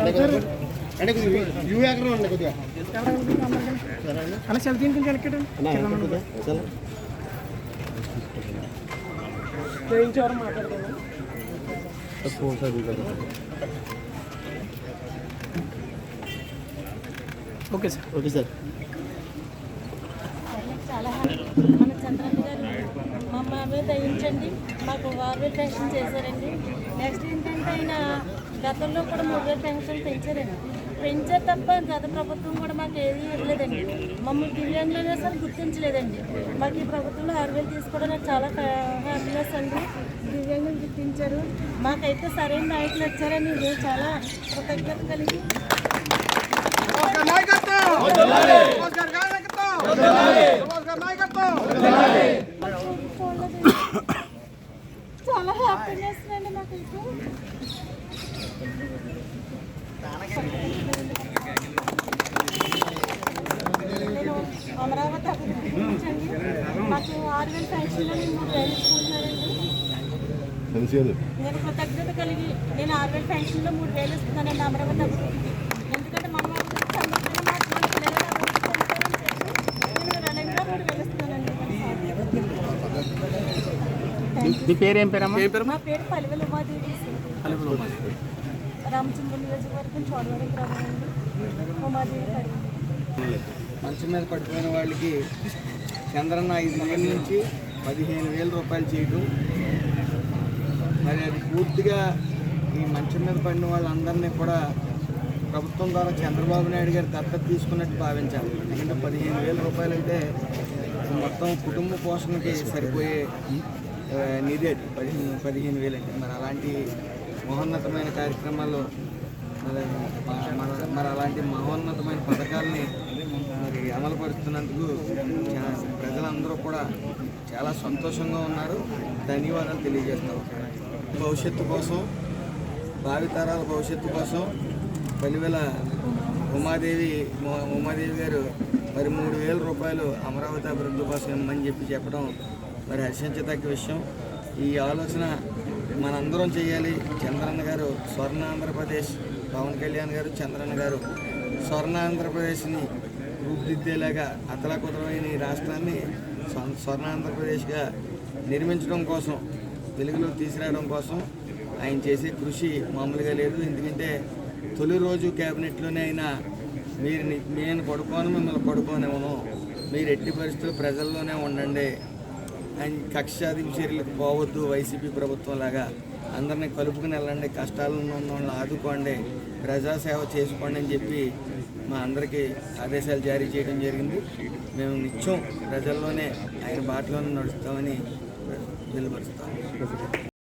అలా జయించేవారు మాట్లాడుతున్నాం okay sir. Okay sir. చాలా మన చంద్రబాబు గారు మా మా మీద దయించండి. మాకు వార్వెల్ పెన్షన్ చేశారండి. నెక్స్ట్ ఏంటంటే ఆయన గతంలో కూడా మూడు వేలు పెన్షన్ పెంచారండి. పెంచారు తప్ప గత ప్రభుత్వం కూడా మాకు ఏది ఇవ్వలేదండి. మమ్మల్ని దివ్యాంగులనే సరే గుర్తించలేదండి. మాకు ఈ ప్రభుత్వంలో ఆరు వేలు తీసుకోవడం నాకు చాలా హ్యాపీనెస్ అండి. దివ్యాంగులు గుర్తించారు. మాకైతే సరైన నాయకులు వచ్చారని చాలా కృతజ్ఞత కలిగి చాలా హ్యాపీనెస్ అండి మాకైతే. అమరావతి అభివృద్ధి మాకు ఆరు వేల నేను మూడు వేలు ఇస్తున్నానండి నేను కృతజ్ఞత కలిగి నేను ఆరు వేల పెన్షన్లో మూడు వేలు ఇస్తున్నానండి అమరావతి అభివృద్ధికి ఎందుకంటే మన మీ పేరు ఏం పేరమ్మా? మా పేరు పలివెల ఉమాదేవి. రామచంద్ర నియోజకవర్గం చోడవరం ఉమాదేవి మంచం మీద పడిపోయిన వాళ్ళకి చంద్రన్న ఐదు వేల నుంచి పదిహేను వేల రూపాయలు చేయడం మరి అది పూర్తిగా ఈ మంచం మీద పడిన వాళ్ళందరినీ కూడా ప్రభుత్వం ద్వారా చంద్రబాబు నాయుడు గారు దత్తత తీసుకున్నట్టు భావించాలి. ఎందుకంటే పదిహేను వేల రూపాయలు అయితే మొత్తం కుటుంబ పోషణకి సరిపోయే నిధి అది. పదిహేను పదిహేను వేలు అంటే. మరి అలాంటి మహోన్నతమైన కార్యక్రమాలు మరి మన- మరి అలాంటి మహోన్నతమైన పథకాలని మరి అమలుపరుస్తున్నందుకు పరుస్తున్నందుకు ప్రజలందరూ కూడా చాలా సంతోషంగా ఉన్నారు. ధన్యవాదాలు తెలియజేస్తాం. భవిష్యత్తు కోసం భావితరాల భవిష్యత్తు కోసం పలివెల ఉమాదేవి ఉమాదేవి గారు మరి మూడు వేల రూపాయలు అమరావతి అభివృద్ధి కోసం ఇమ్మని చెప్పి చెప్పడం మరి హర్షించదగ్గ విషయం. ఈ ఆలోచన మనందరం చేయాలి. చంద్రన్న గారు స్వర్ణ ఆంధ్రప్రదేశ్ పవన్ కళ్యాణ్ గారు చంద్రన్న గారు. స్వర్ణ ఆంధ్రప్రదేశ్ని రూపుదిద్దేలాగా అతలకుతలమైన ఈ రాష్ట్రాన్ని స్వ- స్వర్ణ ఆంధ్రప్రదేశ్గా నిర్మించడం కోసం వెలుగులో తీసుకురావడం కోసం ఆయన చేసే కృషి మామూలుగా లేదు. ఎందుకంటే తొలి రోజు క్యాబినెట్లోనే ఆయన మీరు నేను పడుకోను మిమ్మల్ని పడుకోనివ్వను. మీరు ఎట్టి పరిస్థితులు ప్రజల్లోనే ఉండండి. ఆయన కక్ష చర్యలకు పోవద్దు వైసీపీ ప్రభుత్వం లాగా. అందరినీ కలుపుకుని వెళ్ళండి కష్టాలు ఉన్న వాళ్ళని ఆదుకోండి ప్రజాసేవ చేసుకోండి అని చెప్పి మా అందరికీ ఆదేశాలు జారీ చేయడం జరిగింది. మేము నిత్యం ప్రజల్లోనే ఆయన బాటలోనే నడుస్తామని వెలువరుస్తాం